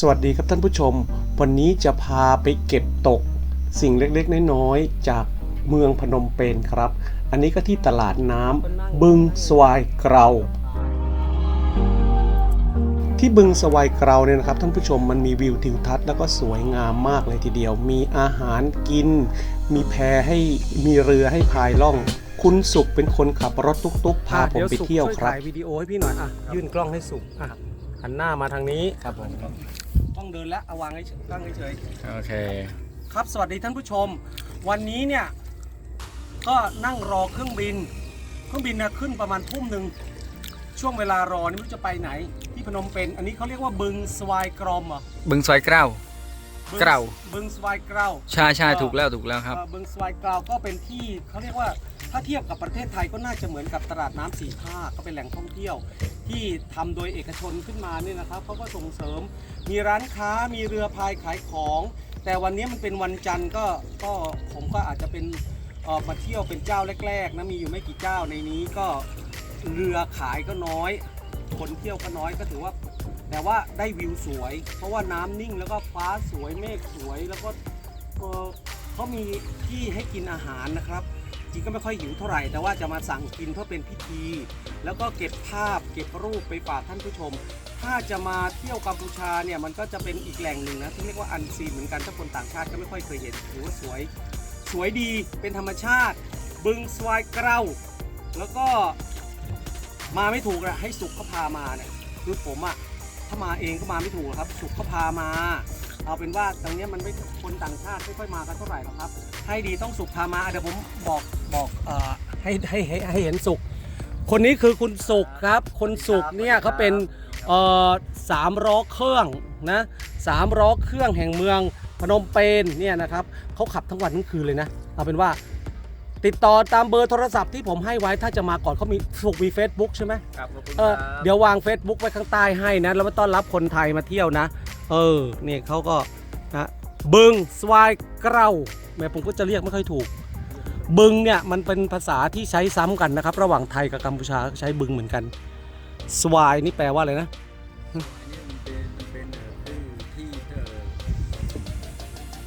สวัสดีครับท่านผู้ชม วันนี้จะพาไปเก็บตก สิ่งเล็กๆ น้อยๆ จากเมืองพนมเปญครับ อันนี้ก็ที่ตลาดน้ำบึงสวายเกราที่บึงสวายเกราเนี่ยนะครับท่านผู้ชมมันมีวิวทิวทัศน์แล้วก็สวยงามมากเลยทีเดียว มีอาหารกิน มีแพให้มีเรือให้พายล่อง คุณสุขเป็นคนขับรถตุ๊กๆพาผมไปเที่ยวครับถ่ายวิดีโอให้พี่หน่อยอะยื่นกล้องให้สุกอะหันหน้ามาทางนี้ครับผม ต้องเดินแล้วเอาวางให้ตั้งเฉยโอเค ๆครับ สวัสดีท่านผู้ชม วันนี้เนี่ย ก็นั่งรอเครื่องบิน เครื่องบินเนี่ยขึ้นประมาณทุ่มหนึ่งช่วงเวลารอนี่ไม่รู้จะไปไหน ที่พนมเปญอันนี้เขาเรียกว่าบึงสวายกรอมเหรอบึงซอยเกล้า บึงเกล้า บึงสวายเกล้า ใช่ใช่ถูกแล้วถูกแล้วครับ เอ่อบึงสวายกราวก็เป็นที่เขาเรียกว่าถ้าเทียบกับประเทศไทยก็น่าจะเหมือนกับตลาดน้ำสี่ภาคก็เป็นแหล่งท่องเที่ยว ที่ทำโดยเอกชนขึ้นมาเนี่ยนะครับเขาก็ส่งเสริมมีร้านค้ามีเรือพายขายของ แต่วันนี้มันเป็นวันจันทร์ก็ก็ผมก็อาจจะเป็นออกมาเที่ยวเป็นเจ้าแรกๆนะมีอยู่ไม่กี่เจ้าในนี้ก็เรือขายก็น้อย คนเที่ยวก็น้อยก็ถือว่า แต่ว่าได้วิวสวย เพราะว่าน้ำนิ่งแล้วก็ฟ้าสวยเมฆสวยแล้วก็เอ่อเขามีที่ให้กินอาหารนะครับ จริงก็ไม่ค่อยหิวเท่าไหร่แต่ว่าจะมาสั่งกินเพื่อเป็นพิธี แล้วก็เก็บภาพเก็บรูปไปฝากท่านผู้ชม ถ้าจะมาเที่ยวกัมพูชาเนี่ยมันก็จะเป็นอีกแหล่งหนึ่งนะที่เรียกว่าอันซีนเหมือนกันถ้าคนต่างชาติก็ไม่ค่อยเคยเห็นถือว่าสวย สวยดีเป็นธรรมชาติ บึงสวายเกราแล้วก็มาไม่ถูกอะให้สุขเขาพามาเนี่ยคือผมอะถ้ามาเองก็มาไม่ถูกครับ สุขเขาพามา เอาเป็นว่าตรงนี้มันไม่คนต่างชาติไม่ค่อยมากันเท่าไหร่หรอกครับ ให้ดีต้องสุขพามาเดี๋ยวผมบอกบอกเออให้ให้ให้ให้เห็นสุข คนนี้คือคุณสุขครับ คนสุขเนี่ยเขาเป็นเอ่อสามล้อเครื่องนะสามล้อเครื่องแห่งเมืองพนมเปญเนี่ยนะครับเขาขับทั้งวันทั้งคืนเลยนะเอาเป็นว่าติดต่อตามเบอร์โทรศัพท์ที่ผมให้ไว้ถ้าจะมาก่อนเขามีสุขมี Facebook ใช่ไหมครับขอบคุณเออเดี๋ยววาง Facebook ไว้ข้างใต้ให้นะ แล้วมาต้อนรับคนไทยมาเที่ยวนะ เออเนี่ยเขาก็นะบึงสวายเกราแม่ผมก็จะเรียกไม่ค่อยถูก บึงเนี่ยมันเป็นภาษาที่ใช้ซ้ำกันนะครับ ระหว่างไทยกับกัมพูชาใช้บึงเหมือนกัน สวายนี่แปลว่าอะไรนะ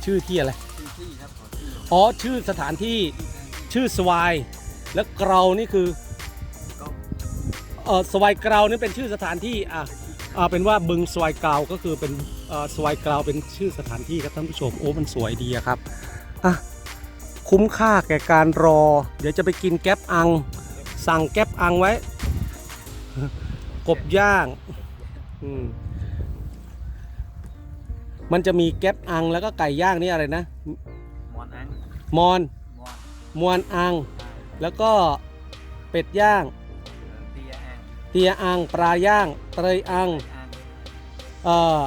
ชื่อที่อะไรอ๋อชื่อสถานที่ชื่อสวาย แล้วเกรานี่คือเออสวายเกรานี่เป็นชื่อสถานที่อะอ่าเป็นว่าบึงสวายเกราก็คือเป็นเออสวายเกราเป็นชื่อสถานที่ครับท่านผู้ชมโอ้มันสวยดีครับอะ คุ้มค่าแก่การรอ เดี๋ยวจะไปกินแก๊ปอัง สั่งแก๊ปอังไว้ กบย่างอืมมันจะมีแก๊ปอังแล้วก็ไก่ย่างนี่อะไรนะ มอนอังมอน มอนมวนอัง แล้วก็เป็ดย่างเตียอังเตียอัง ปลาย่างเตยอัง อังเอ่อ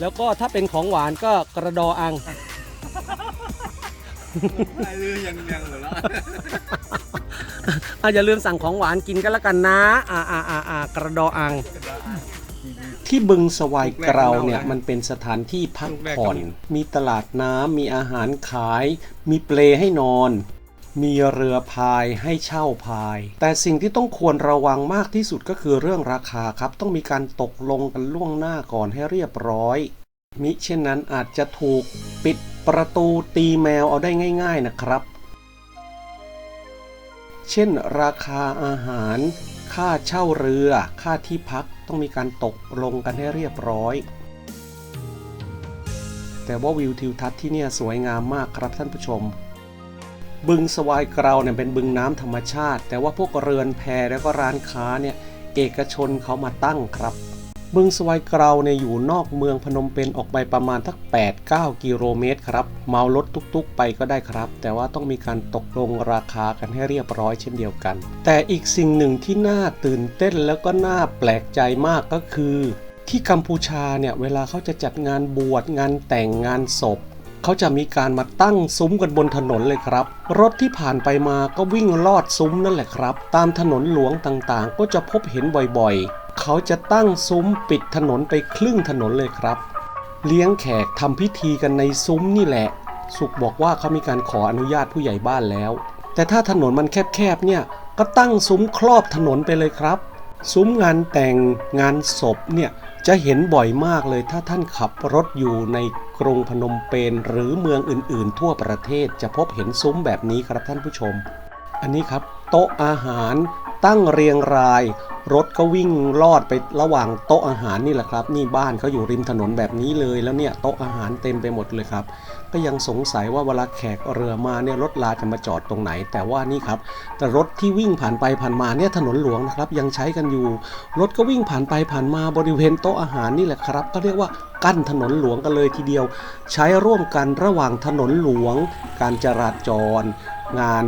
แล้วก็ถ้าเป็นของหวานก็กระดออังอะ ไรเรือยังยังเหรออะอย่าลืมสั่งของหวานกินกันแล้วกันนะอ่าอ่าอ่าอ่ากระดออัง ที่บึงสวายเกราเนี่ยมันเป็นสถานที่พักผ่อน มีตลาดน้ำมีอาหารขาย มีเปลให้นอน มีเรือพายให้เช่าพาย แต่สิ่งที่ต้องควรระวังมากที่สุดก็คือเรื่องราคาครับ ต้องมีการตกลงกันล่วงหน้าก่อนให้เรียบร้อย มิเช่นนั้นอาจจะถูกปิด ประตูตีแมวเอาได้ง่าย ๆนะครับ เช่น ราคาอาหาร ค่าเช่าเรือ ค่าที่พักต้องมีการตกลงกันให้เรียบร้อย แต่ว่าวิวทิวทัศน์ที่เนี่ยสวยงามมากครับท่านผู้ชม บึงสวายเกราเนี่ยเป็นบึงน้ำธรรมชาติ แต่ว่าพวกเรือนแพแล้วก็ร้านค้าเนี่ยเอกชนเขามาตั้งครับ บึงสวายเกราเนี่ยอยู่นอกเมืองพนมเปญออกไปประมาณทัก 8-9 กิโลเมตรครับ เมารถตุกๆ ไปก็ได้ครับ แต่ว่าต้องมีการตกลงราคากันให้เรียบร้อยเช่นเดียวกัน แต่อีกสิ่งหนึ่งที่น่าตื่นเต้นแล้วก็น่าแปลกใจมากก็คือ ที่กัมพูชาเนี่ยเวลาเขาจะจัดงานบวชงานแต่งงานศพเขาจะมีการมาตั้งซุ้มกันบนถนนเลยครับ รถที่ผ่านไปมาก็วิ่งลอดซุ้มนั่นแหละครับ ตามถนนหลวงต่างๆ ก็จะพบเห็นบ่อยๆ เขาจะตั้งซุ้มปิดถนนไปครึ่งถนนเลยครับ เลี้ยงแขกทำพิธีกันในซุ้มนี่แหละ สุขบอกว่าเขามีการขออนุญาตผู้ใหญ่บ้านแล้ว แต่ถ้าถนนมันแคบๆเนี่ยก็ตั้งซุ้มครอบถนนไปเลยครับ ซุ้มงานแต่งงานศพเนี่ยจะเห็นบ่อยมากเลยถ้าท่านขับรถอยู่ในกรุงพนมเปญหรือเมืองอื่นๆ ทั่วประเทศจะพบเห็นซุ้มแบบนี้ครับท่านผู้ชม อันนี้ครับ โต๊ะอาหาร ตั้งเรียงราย รถก็วิ่งลอดไประหว่างโต๊ะอาหารนี่แหละครับ นี่บ้านเขาอยู่ริมถนนแบบนี้เลยแล้วเนี่ยโต๊ะอาหารเต็มไปหมดเลยครับ ก็ยังสงสัยว่าเวลาแขกเรือมาเนี่ยรถลาจะมาจอดตรงไหน แต่ว่านี่ครับ แต่รถที่วิ่งผ่านไปผ่านมาเนี่ยถนนหลวงนะครับยังใช้กันอยู่ รถก็วิ่งผ่านไปผ่านมาบริเวณโต๊ะอาหารนี่แหละครับ ก็เรียกว่ากั้นถนนหลวงกันเลยทีเดียว ใช้ร่วมกันระหว่างถนนหลวง การจราจร งาน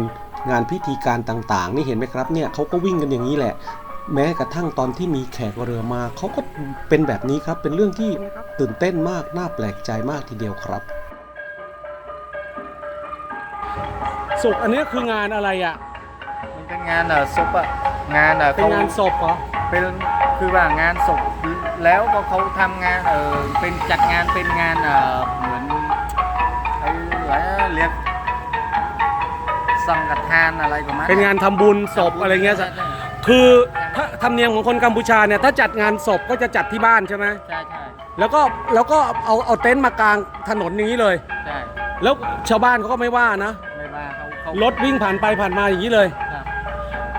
งานพิธีการต่างๆ นี่เห็นไหมครับเนี่ยเขาก็วิ่งกันอย่างนี้แหละ แม้กระทั่งตอนที่มีแขกเรือมาเขาก็เป็นแบบนี้ครับ เป็นเรื่องที่ตื่นเต้นมากน่าแปลกใจมากทีเดียวครับ สุกอันนี้คืองานอะไรอะมันเป็นงานเอ่อศพอะงานเอ่อเป็นเขางานศพเหรอเป็นคือว่างานศพแล้วก็เขาทำงานเออเป็นจัดงานเป็นงานเออเหมือนไอ้อะไรนะเรียก สังฆทานอะไรประมาณเป็นงานทำบุญศพอะไรเงี้ยใช่ใช่คือถ้าธรรมเนียมของคนกัมพูชาเนี่ยถ้าจัดงานศพก็จะจัดที่บ้านใช่ไหมใช่ใช่แล้วก็แล้วก็เอาเอาเต็นท์มากางถนนอย่างนี้เลย ใช่แล้วชาวบ้านเขาก็ไม่ว่านะไม่ว่าเขาเขารถวิ่งผ่านไปผ่านมาอย่างนี้เลยครับ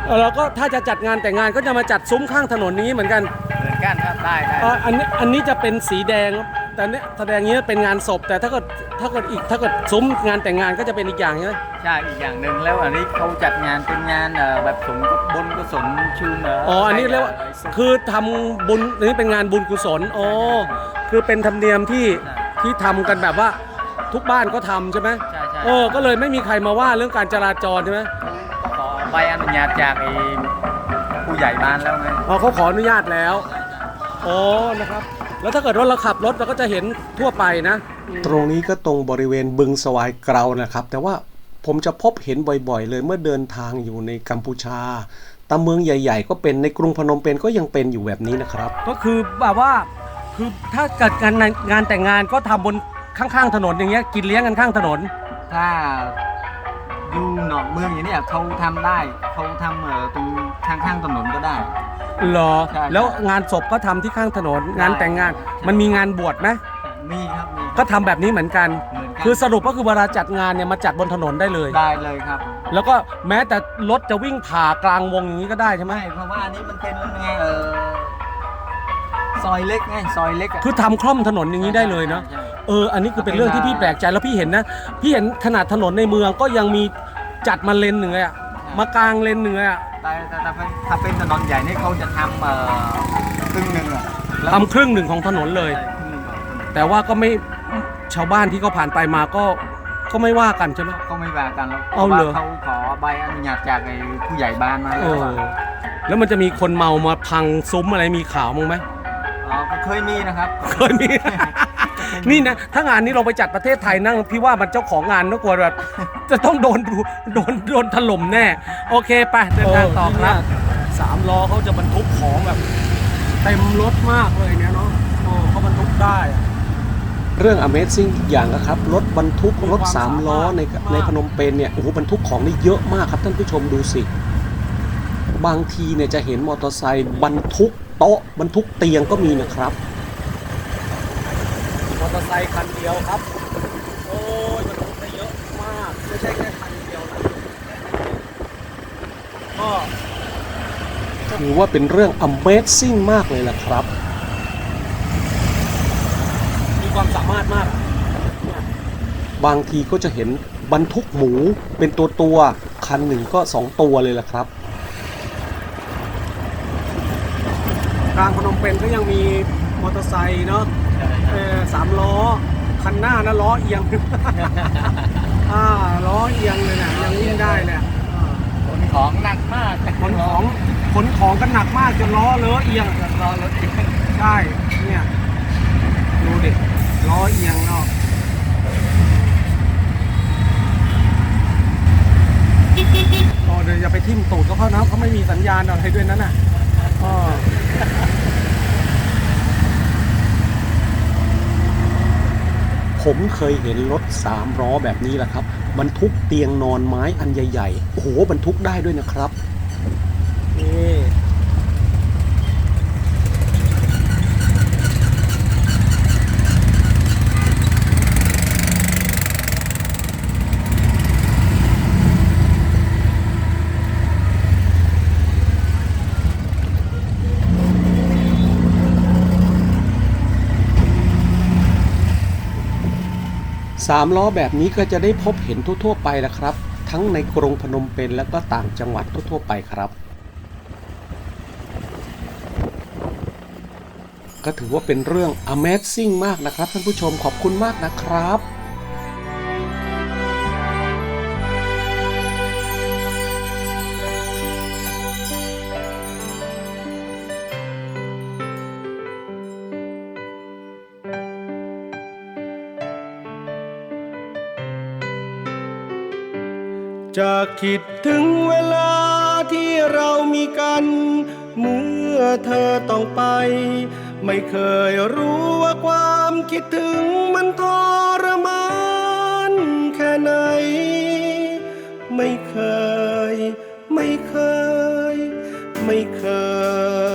เออแล้วก็ถ้าจะจัดงานแต่งงานก็จะมาจัดซุ้มข้างถนนนี้เหมือนกันเหมือนกันครับได้ได้ เอ่ออันนี้อันนี้จะเป็นสีแดงครับ แต่เนี้ยแสดงอย่างนี้เป็นงานศพแต่ถ้าเกิดถ้าเกิดอีกถ้าเกิดซุ้มงานแต่งงานก็จะเป็นอีกอย่างใช่ไหมใช่อีกอย่างหนึ่งแล้วอันนี้เขาจัดงานเป็นงานเอ่อแบบสมบุญกุศลชื่นเอ๋ออันนี้เรียกว่าคือทำบุญอันนี้เป็นงานบุญกุศลอ๋อคือเป็นธรรมเนียมที่ที่ทำกันแบบว่าทุกบ้านก็ทำใช่ไหมใช่ใช่เออก็เลยไม่มีใครมาว่าเรื่องการจราจรใช่ไหมก็ขอใบอนุญาตจากไอ้ผู้ใหญ่บ้านแล้วไง อ๋อเขาขออนุญาตแล้วอ๋อนะครับ แล้วถ้าเกิดว่าเราขับรถเราก็จะเห็นทั่วไปนะ ตรงนี้ก็ตรงบริเวณบึงสวายเกรานะครับ แต่ว่าผมจะพบเห็นบ่อยๆ เลยเมื่อเดินทางอยู่ในกัมพูชาตามเมืองใหญ่ ๆ ก็เป็นในกรุงพนมเปญก็ยังเป็นอยู่แบบนี้นะครับ ก็คือแบบว่าคือถ้าเกิดงานงานแต่งงานก็ทำบนข้างๆถนนอย่างเงี้ยกินเลี้ยงกันข้างถนน ถ้าอยู่นอกเมืองอย่างเนี้ยเขาทำได้เขาทำเอ่อตรง ข้างข้างๆถนนก็ได้ เหรอ ใช่แล้วงานศพก็ทำที่ข้างถนน งานแต่งงานใช่มันมีงานบวชไหมมีครับมีครับก็ทำแบบนี้เหมือนกัน เหมือนกันคือสรุปก็คือเวลาจัดงานเนี่ยมาจัดบนถนนได้เลย ได้เลยครับ แล้วก็แม้แต่รถจะวิ่งผ่ากลางวงอย่างนี้ก็ได้ใช่ไหมไม่เพราะว่าอันนี้มันเป็นไงเออซอยเล็กไงซอยเล็กะคือทำคล่อมถนนอย่างนี้ได้เลยเนาะ ใช่ใช่เออ อันนี้คือเป็นเรื่องที่พี่แปลกใจแล้วพี่เห็นนะ พี่เห็นขนาดถนนในเมืองก็ยังมีจัดมาเลนหนึ่งเลยอะมากลางเลนหนึ่งเลยอะ แต่แต่แต่เป็นถ้าเป็นถนนใหญ่นี่เขาจะทำเอ่อครึ่งหนึ่งอะแล้วทำครึ่งหนึ่งของถนนเลยใช่ครึ่งหนึ่งของถนนแต่ว่าก็ไม่ชาวบ้านที่เขาผ่านไปมาก็ก็ไม่ว่ากันใช่ไหม เขาไม่ว่ากันแล้วเอาเหรอ พะว่เขาขอใบอนุญาตจากไอ้ผู้ใหญ่บ้านมาเอแล้วออะแล้วมันจะมีคนเมามาพังซุ้มอะไรมีข่าวมั้งไหม อ๋อก็เคยมีนะครับ เคยมี นี่นะถ้างานนี้เราไปจัดประเทศไทยนั่งพี่ว่ามันเจ้าของงานต้องกลัวแบบจะต้องโดนดูโดนโดนถล่มแน่ โอเคไปเดินทางต่อครับสามล้อเขาจะบรรทุกของแบบเต็มรถมากเลยเนี่ยเนาะโอ้เขาบรรทุกได้อะ เรื่อง Amazing อีกอย่างนะครับ รถบรรทุกมีรถความสามล้อในสามารถในพนมเปญเนี่ยโอ้โหบรรทุกของนี่เยอะมากครับท่านผู้ชมดูสิ บางทีเนี่ยจะเห็นมอเตอร์ไซค์บรรทุกโต๊ะบรรทุกเตียงก็มีนะครับมอเตอร์ไซค์คันเดียวครับ โอ้ยบรรทุกได้เยอะมาก ไม่ใช่แค่คันเดียวนะก็ถือว่าเป็นเรื่อง Amazing มากเลยล่ะครับ มีความสามารถมาก บางทีก็จะเห็นบรรทุกหมูเป็นตัวตัวๆคันหนึ่งก็สองตัวเลยล่ะครับกลางพนมเปญก็ยังมีมอเตอร์ไซค์เนาะเออสามล้อ คันหน้านะล้อเอียง อ่าล้อเอียงเลยนะยังวิ่งได้เลยอะอ่าขนของหนักมากขนของขนของกันหนักมากจนล้อเลอะเอียงรอรถอีกใช่เนี่ยดูดิล้อเอียงเนาะโอ้เดี๋ยวอย่าไปทิ่มตูดเขาเขานะเขาไม่มีสัญญาณอะไรด้วยนั่นน่ะอ๋อ ผมเคยเห็นรถสามล้อแบบนี้แหละครับบรรทุกเตียงนอนไม้อันใหญ่ๆโอ้โหบรรทุกได้ด้วยนะครับ นี่ สามล้อแบบนี้ก็จะได้พบเห็นทั่วๆไปแล้วครับ ทั้งในกรุงพนมเปญและก็ต่างจังหวัดทั่วๆไปครับ ก็ถือว่าเป็นเรื่อง Amazing มากนะครับท่านผู้ชมขอบคุณมากนะครับ คิดถึงเวลาที่เรามีกัน เมื่อเธอต้องไป ไม่เคยรู้ว่าความคิดถึงมันทรมานแค่ไหน ไม่เคย ไม่เคย ไม่เคย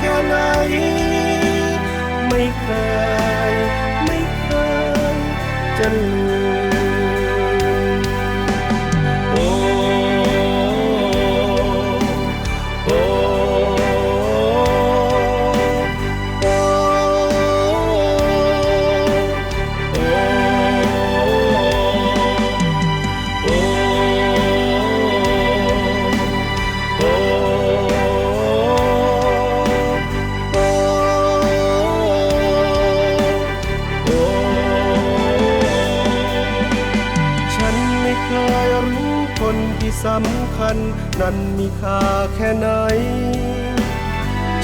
แค่ไหน ไม่เคย ไม่เคยจะลืม คนที่สำคัญ นั้นมีค่าแค่ไหน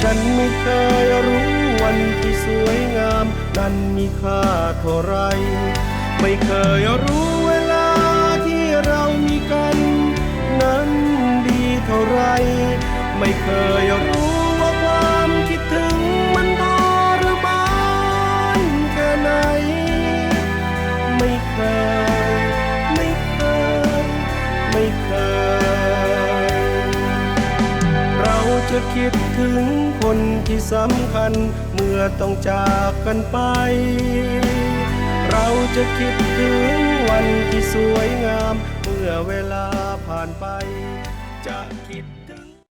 ฉันไม่เคยรู้วันที่สวยงาม นั้นมีค่าเท่าไร ไม่เคยรู้เวลาที่เรามีกัน นั้นดีเท่าไร ไม่เคยรู้ ที่สำคัญเมื่อต้องจากกันไป เราจะคิดถึงวันที่สวยงาม เมื่อเวลาผ่านไป